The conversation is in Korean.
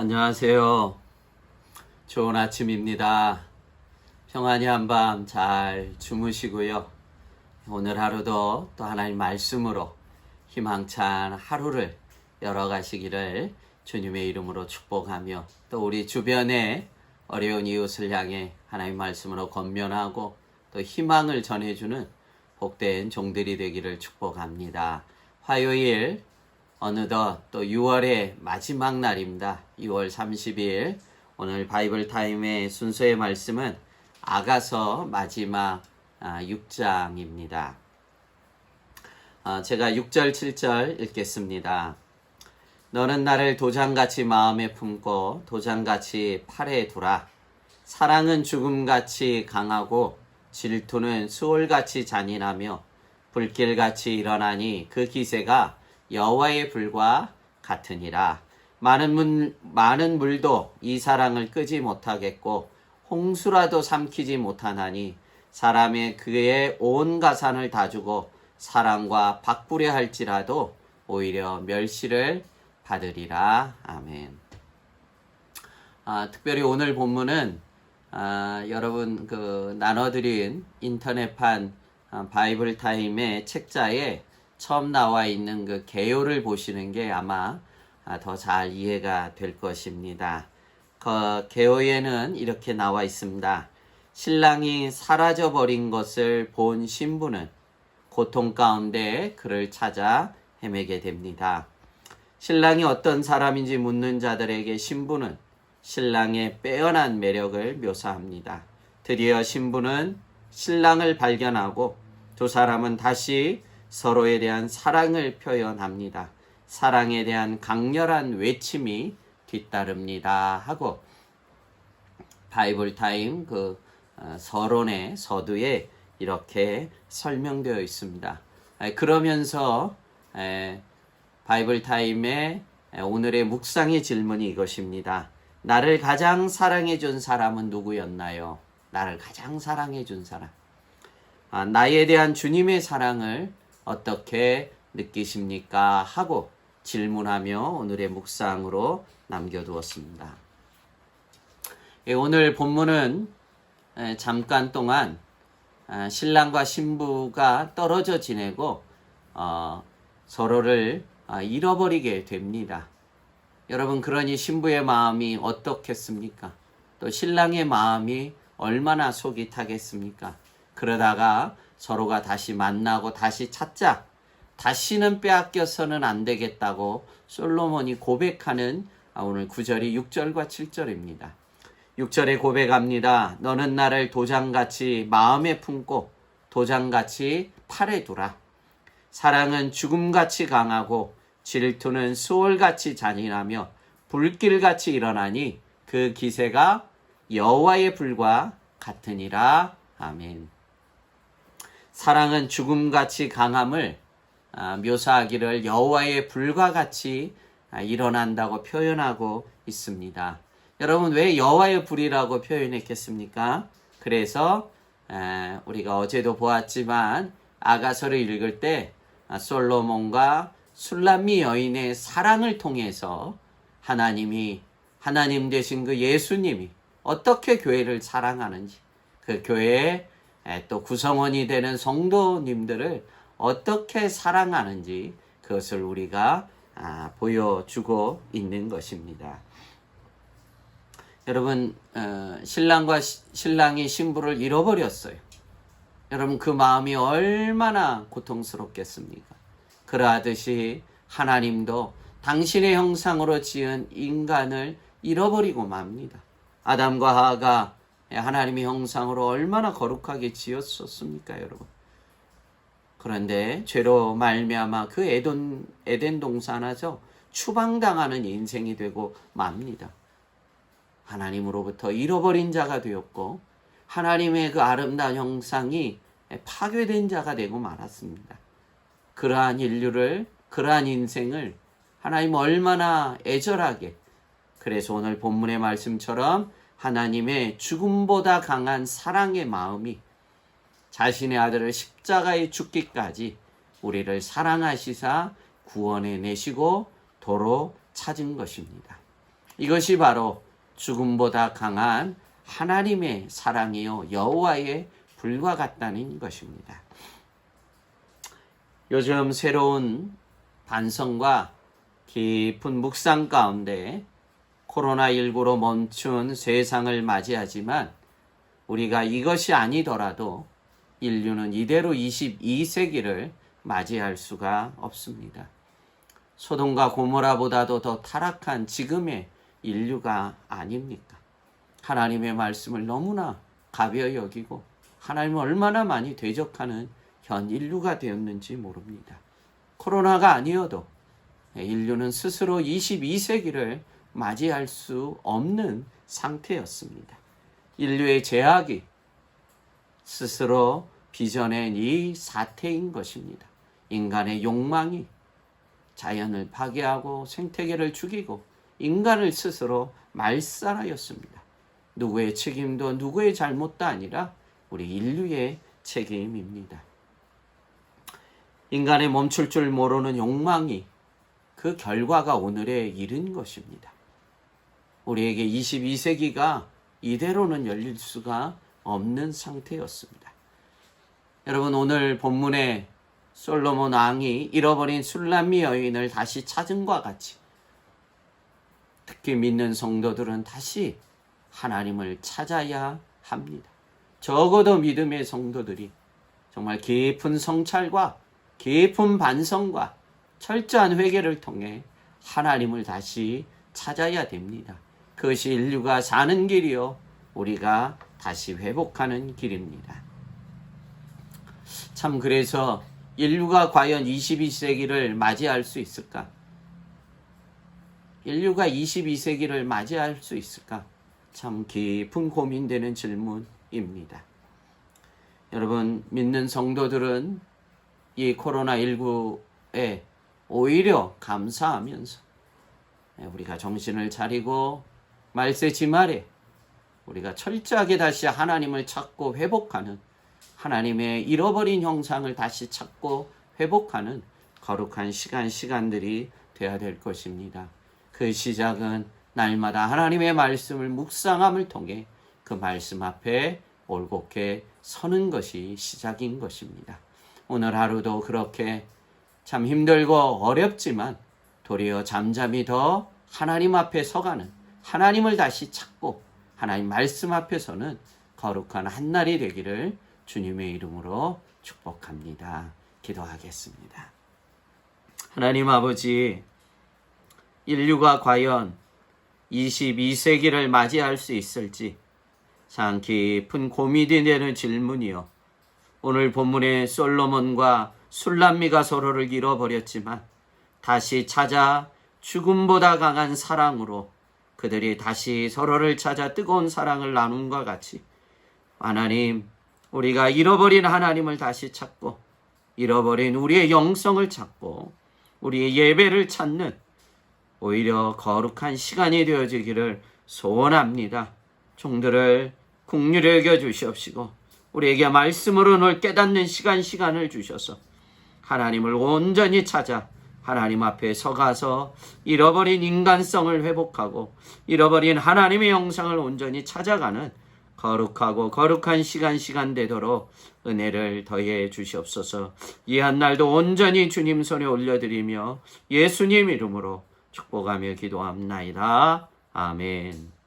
안녕하세요. 좋은 아침입니다. 평안히 한밤 잘 주무시고요. 오늘 하루도 또 하나님 말씀으로 희망찬 하루를 열어가시기를 주님의 이름으로 축복하며 또 우리 주변에 어려운 이웃을 향해 하나님 말씀으로 건면하고 또 희망을 전해주는 복된 종들이 되기를 축복합니다. 화요일 어느덧 또 6월의 마지막 날입니다. 6월 30일 오늘 바이블 타임의 순서의 말씀은 아가서 마지막 6장입니다. 아, 제가 6절 7절 읽겠습니다. 너는 나를 도장같이 마음에 품고 도장같이 팔에 두라. 사랑은 죽음같이 강하고 질투는 수월같이 잔인하며 불길같이 일어나니 그 기세가 여호와의 불과 같으니라. 많은 물, 많은 물도 이 사랑을 끄지 못하겠고 홍수라도 삼키지 못하나니 사람의 그의 온 가산을 다 주고 사랑과 바꾸려 할지라도 오히려 멸시를 받으리라. 아멘. 아, 특별히 오늘 본문은 아, 여러분 그 나눠드린 인터넷판 아, 바이블 타임의 책자에 처음 나와 있는 그 개요를 보시는 게 아마 아, 더잘 이해가 될 것입니다. 그 개요에는 이렇게 나와 있습니다. 신랑이 사라져 버린 것을 본 신부는 고통 가운데 그를 찾아 헤매게 됩니다. 신랑이 어떤 사람인지 묻는 자들에게 신부는 신랑의 빼어난 매력을 묘사합니다. 드디어 신부는 신랑을 발견하고 두 사람은 다시 서로에 대한 사랑을 표현합니다. 사랑에 대한 강렬한 외침이 뒤따릅니다. 하고 바이블 타임 그 어, 서론의 서두에 이렇게 설명되어 있습니다. 그러면서 바이블 타임의 오늘의 묵상의 질문이 이것입니다. 나를 가장 사랑해 준 사람은 누구였나요? 나를 가장 사랑해 준 사람. 아, 나에 대한 주님의 사랑을 어떻게 느끼십니까? 하고 질문하며 오늘의 묵상으로 남겨두었습니다. 예, 오늘 본문은 잠깐 동안 아, 신랑과 신부가 떨어져 지내고 어, 서로를 아, 잃어버리게 됩니다. 여러분 그러니 신부의 마음이 어떻겠습니까? 또 신랑의 마음이 얼마나 속이 타겠습니까? 그러다가 서로가 다시 만나고 다시 찾자. 다시는 빼앗겨서는 안 되겠다고 솔로몬이 고백하는 아, 오늘 9절이 6절과 7절입니다. 6절에 고백합니다. 너는 나를 도장같이 마음에 품고 도장같이 팔에 두라. 사랑은 죽음같이 강하고 질투는 수월같이 잔인하며 불길같이 일어나니 그 기세가 여호와의 불과 같으니라. 아멘. 사랑은 죽음같이 강함을 아, 묘사하기를 여호와의 불과 같이 아, 일어난다고 표현하고 있습니다. 여러분 왜 여호와의 불이라고 표현했겠습니까? 그래서 우리가 어제도 보았지만 아가서를 읽을 때 아, 솔로몬과 술람미 여인의 사랑을 통해서 하나님이 하나님 되신 그 예수님이 어떻게 교회를 사랑하는지 그 교회의 또 구성원이 되는 성도님들을 어떻게 사랑하는지 그것을 우리가 아, 보여주고 있는 것입니다. 여러분 어, 신랑과 신랑이 신부를 잃어버렸어요. 여러분 그 마음이 얼마나 고통스럽겠습니까? 그러하듯이 하나님도 당신의 형상으로 지은 인간을 잃어버리고 맙니다. 아담과 하가 하나님의 형상으로 얼마나 거룩하게 지었었습니까, 여러분? 그런데 죄로 말미암아 그 에덴, 에덴 동산에서 추방당하는 인생이 되고 맙니다. 하나님으로부터 잃어버린 자가 되었고 하나님의 그 아름다운 형상이 파괴된 자가 되고 말았습니다. 그러한 인류를 그러한 인생을 하나님 얼마나 애절하게 그래서 오늘 본문의 말씀처럼 하나님의 죽음보다 강한 사랑의 마음이 자신의 아들을 십자가에 죽기까지 우리를 사랑하시사 구원해 내시고 도로 찾은 것입니다. 이것이 바로 죽음보다 강한 하나님의 사랑이요 여호와의 불과 같다는 것입니다. 요즘 새로운 반성과 깊은 묵상 가운데 코로나19로 멈춘 세상을 맞이하지만 우리가 이것이 아니더라도 인류는 이대로 22세기를 맞이할 수가 없습니다. 소돔과 고모라보다도 더 타락한 지금의 인류가 아닙니까? 하나님의 말씀을 너무나 가벼이 여기고 하나님을 얼마나 많이 대적하는 현 인류가 되었는지 모릅니다. 코로나가 아니어도 인류는 스스로 22세기를 맞이할 수 없는 상태였습니다. 인류의 제약이 스스로 빚어낸 이 사태인 것입니다. 인간의 욕망이 자연을 파괴하고 생태계를 죽이고 인간을 스스로 말살하였습니다. 누구의 책임도 누구의 잘못도 아니라 우리 인류의 책임입니다. 인간의 멈출 줄 모르는 욕망이 그 결과가 오늘에 이른 것입니다. 우리에게 22세기가 이대로는 열릴 수가 없는 상태였습니다. 여러분 오늘 본문에 솔로몬 왕이 잃어버린 술람미 여인을 다시 찾은 것 같이 특히 믿는 성도들은 다시 하나님을 찾아야 합니다. 적어도 믿음의 성도들이 정말 깊은 성찰과 깊은 반성과 철저한 회개를 통해 하나님을 다시 찾아야 됩니다. 그것이 인류가 사는 길이요. 우리가 다시 회복하는 길입니다. 참 그래서 인류가 과연 22세기를 맞이할 수 있을까? 인류가 22세기를 맞이할 수 있을까? 참 깊은 고민되는 질문입니다. 여러분, 믿는 성도들은 이 코로나19에 오히려 감사하면서 우리가 정신을 차리고 말세 지말에 우리가 철저하게 다시 하나님을 찾고 회복하는 하나님의 잃어버린 형상을 다시 찾고 회복하는 거룩한 시간 시간들이 되어야 될 것입니다. 그 시작은 날마다 하나님의 말씀을 묵상함을 통해 그 말씀 앞에 올곧게 서는 것이 시작인 것입니다. 오늘 하루도 그렇게 참 힘들고 어렵지만 도리어 잠잠히 더 하나님 앞에 서가는 하나님을 다시 찾고 하나님 말씀 앞에서는 거룩한 한날이 되기를 주님의 이름으로 축복합니다. 기도하겠습니다. 하나님 아버지, 인류가 과연 22세기를 맞이할 수 있을지 참 깊은 고민이 되는 질문이요. 오늘 본문의 솔로몬과 술람미가 서로를 잃어버렸지만 다시 찾아 죽음보다 강한 사랑으로 그들이 다시 서로를 찾아 뜨거운 사랑을 나눈과 같이 하나님 우리가 잃어버린 하나님을 다시 찾고 잃어버린 우리의 영성을 찾고 우리의 예배를 찾는 오히려 거룩한 시간이 되어지기를 소원합니다. 종들을 국률을 여겨 주시옵시고 우리에게 말씀으로 널 깨닫는 시간 시간을 주셔서 하나님을 온전히 찾아 하나님 앞에 서가서 잃어버린 인간성을 회복하고 잃어버린 하나님의 영상을 온전히 찾아가는 거룩하고 거룩한 시간 시간 되도록 은혜를 더해 주시옵소서. 이 한 날도 온전히 주님 손에 올려드리며 예수님 이름으로 축복하며 기도합나이다. 아멘.